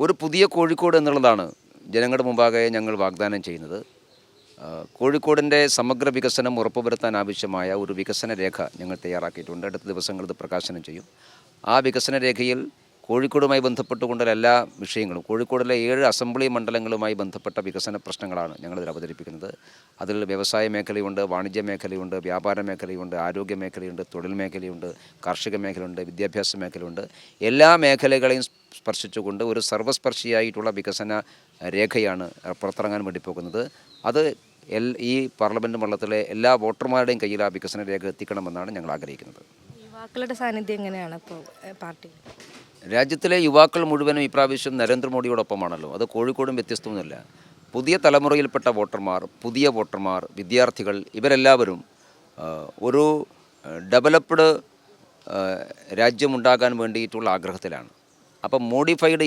ഒരു പുതിയ കോഴിക്കോട് എന്നുള്ളതാണ് ജനങ്ങളുടെ മുമ്പാകെ ഞങ്ങൾ വാഗ്ദാനം ചെയ്യുന്നത്. കോഴിക്കോടിന്റെ സമഗ്ര വികസനം ഉറപ്പുവരുത്താൻ ആവശ്യമായ ഒരു വികസന രേഖ ഞങ്ങൾ തയ്യാറാക്കിയിട്ടുണ്ട്. അടുത്ത ദിവസങ്ങൾ ഇത് പ്രകാശനം ചെയ്യും. ആ വികസന രേഖയിൽ കോഴിക്കോടുമായി ബന്ധപ്പെട്ടുകൊണ്ടുള്ള എല്ലാ വിഷയങ്ങളും കോഴിക്കോടിലെ ഏഴ് അസംബ്ലി മണ്ഡലങ്ങളുമായി ബന്ധപ്പെട്ട വികസന പ്രശ്നങ്ങളാണ് ഞങ്ങളിതിൽ അവതരിപ്പിക്കുന്നത്. അതിൽ വ്യവസായ മേഖലയുണ്ട് വാണിജ്യ മേഖലയുണ്ട് വ്യാപാര മേഖലയുണ്ട് ആരോഗ്യ മേഖലയുണ്ട് തൊഴിൽ മേഖലയുണ്ട് കാർഷിക മേഖലയുണ്ട് വിദ്യാഭ്യാസ മേഖലയുണ്ട്. എല്ലാ മേഖലകളെയും സ്പർശിച്ചുകൊണ്ട് ഒരു സർവസ്പർശിയായിട്ടുള്ള വികസന രേഖയാണ് പുറത്തിറങ്ങാൻ വേണ്ടി പോകുന്നത്. അത് എൽ ഈ പാർലമെന്റ് മണ്ഡലത്തിലെ എല്ലാ വോട്ടർമാരുടെയും കയ്യിൽ ആ വികസന രേഖ എത്തിക്കണമെന്നാണ് ഞങ്ങൾ ആഗ്രഹിക്കുന്നത്. യുവാക്കളുടെ സാന്നിധ്യം എങ്ങനെയാണ് ഇപ്പോൾ പാർട്ടി? രാജ്യത്തിലെ യുവാക്കൾ മുഴുവനും ഇപ്രാവശ്യം നരേന്ദ്രമോദിയോടൊപ്പമാണല്ലോ. അത് കോഴിക്കോടും വ്യത്യസ്തമൊന്നുമില്ല. പുതിയ തലമുറയിൽപ്പെട്ട വോട്ടർമാർ പുതിയ വോട്ടർമാർ വിദ്യാർത്ഥികൾ ഇവരെല്ലാവരും ഒരു ഡെവലപ്ഡ് രാജ്യമുണ്ടാകാൻ വേണ്ടിയിട്ടുള്ള ആഗ്രഹത്തിലാണ്. അപ്പം മോഡിഫൈഡ്